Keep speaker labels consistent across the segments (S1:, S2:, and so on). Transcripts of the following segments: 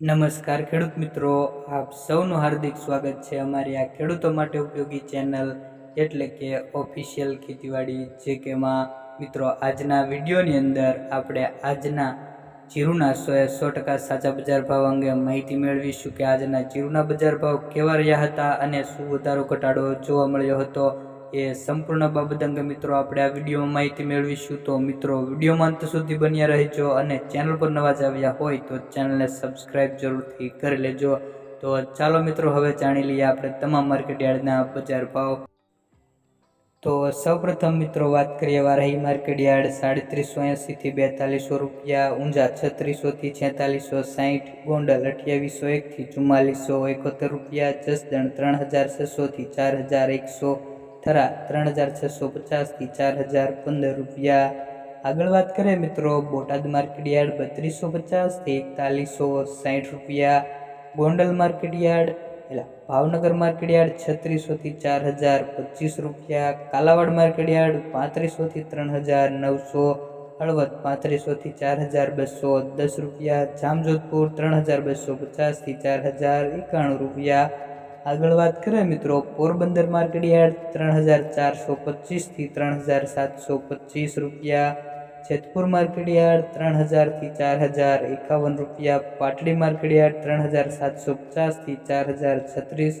S1: નમસ્કાર ખેડૂત મિત્રો, આપ સૌનું હાર્દિક સ્વાગત છે અમારી આ ખેડૂતો માટે ઉપયોગી ચેનલ એટલે કે ઓફિશિયલ ખેતીવાડી જે કેમાં મિત્રો, આજના વિડીયોની અંદર આપણે આજના જીરુના સોએ સો ટકા સાચા બજાર ભાવ અંગે માહિતી મેળવીશું કે આજના જીરુના બજાર ભાવ કેવા રહ્યા હતા અને શું વધારો ઘટાડો જોવા મળ્યો હતો. એ સંપૂર્ણ બાબત અંગે મિત્રો આપણે આ વિડીયોમાં માહિતી મેળવીશું. તો મિત્રો, વિડીયોમાં અંત સુધી બન્યા રહેજો અને ચેનલ પર નવા જ આવ્યા હોય તો ચેનલને સબસ્ક્રાઈબ જરૂરથી કરી લેજો. તો ચાલો મિત્રો, હવે જાણી લઈએ આપણે તમામ માર્કેટ યાર્ડના બજાર ભાવ. તો સૌપ્રથમ મિત્રો, વાત કરીએ વારાહી માર્કેટ યાર્ડ સાડત્રીસો એંસીથી બેતાલીસો રૂપિયા, ઊંઝા છત્રીસોથી છેતાલીસો સાહીઠ ગોંડલ અઠ્યાવીસો એકથી ચુમ્માલીસો એકોતેર રૂપિયા, જસદણ ત્રણ હજાર છસોથી ચાર હજાર એકસો થરા ત્રણ હજાર છસો પચાસથી ચાર હજાર પંદર રૂપિયા. આગળ વાત કરીએ મિત્રો, બોટાદ માર્કેટ યાર્ડ બત્રીસો પચાસથી એકતાલીસો સાઠ રૂપિયા. ગોંડલ માર્કેટ યાર્ડ એટલે ભાવનગર માર્કેટ યાર્ડ છત્રીસોથી ચાર હજાર પચીસ રૂપિયા. કાલાવાડ માર્કેટ યાર્ડ પાંત્રીસોથી ત્રણ હજાર નવસો. હળવદ પાંત્રીસોથી ચાર હજાર બસો દસ રૂપિયા. જામજોધપુર ત્રણ હજાર બસો પચાસથી ચાર હજાર એકાણું રૂપિયા. આગળ વાત કરીએ મિત્રો, પોરબંદર માર્કેટ યાર્ડ ત્રણ હજાર ચારસો પચીસથી ત્રણ હજાર સાતસો પચીસ રૂપિયા. જેતપુર માર્કેટ યાર્ડ ત્રણ હજારથી ચાર હજાર એકાવન રૂપિયા. પાટડી માર્કેટ યાર્ડ ત્રણ હજાર સાતસો પચાસથી ચાર હજાર છત્રીસ.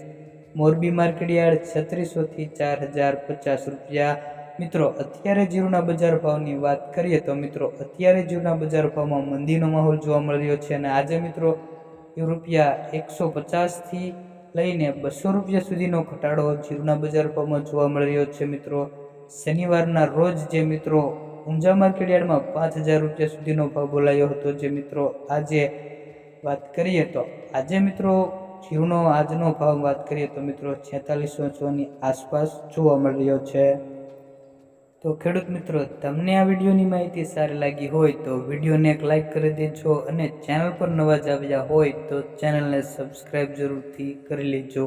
S1: મોરબી માર્કેટ યાર્ડ છત્રીસોથી ચાર હજાર પચાસ રૂપિયા. મિત્રો, અત્યારે જીરુના બજાર ભાવની વાત કરીએ તો મિત્રો, અત્યારે જીરુના બજાર ભાવમાં મંદીનો માહોલ જોવા મળી રહ્યો છે અને આજે મિત્રો, રૂપિયા એકસો પચાસથી લઈને બસો રૂપિયા સુધીનો ઘટાડો જીરુના બજાર ભાવમાં જોવા મળી રહ્યો છે મિત્રો. શનિવારના રોજ જે મિત્રો ઊંઝા માર્કેટ યાર્ડમાં પાંચ હજાર રૂપિયા સુધીનો ભાવ બોલાયો હતો જે મિત્રો આજે વાત કરીએ તો આજે મિત્રો જીરુનો આજનો ભાવ વાત કરીએ તો મિત્રો છેતાલીસો છની આસપાસ જોવા મળી રહ્યો છે. તો ખેડૂત મિત્રો, તમને આ વિડીયોની માહિતી સારી લાગી હોય તો વિડીયોને એક લાઈક કરી દેજો અને ચેનલ પર નવા જ આવ્યા હોય તો ચેનલને સબસ્ક્રાઈબ જરૂરથી કરી લેજો.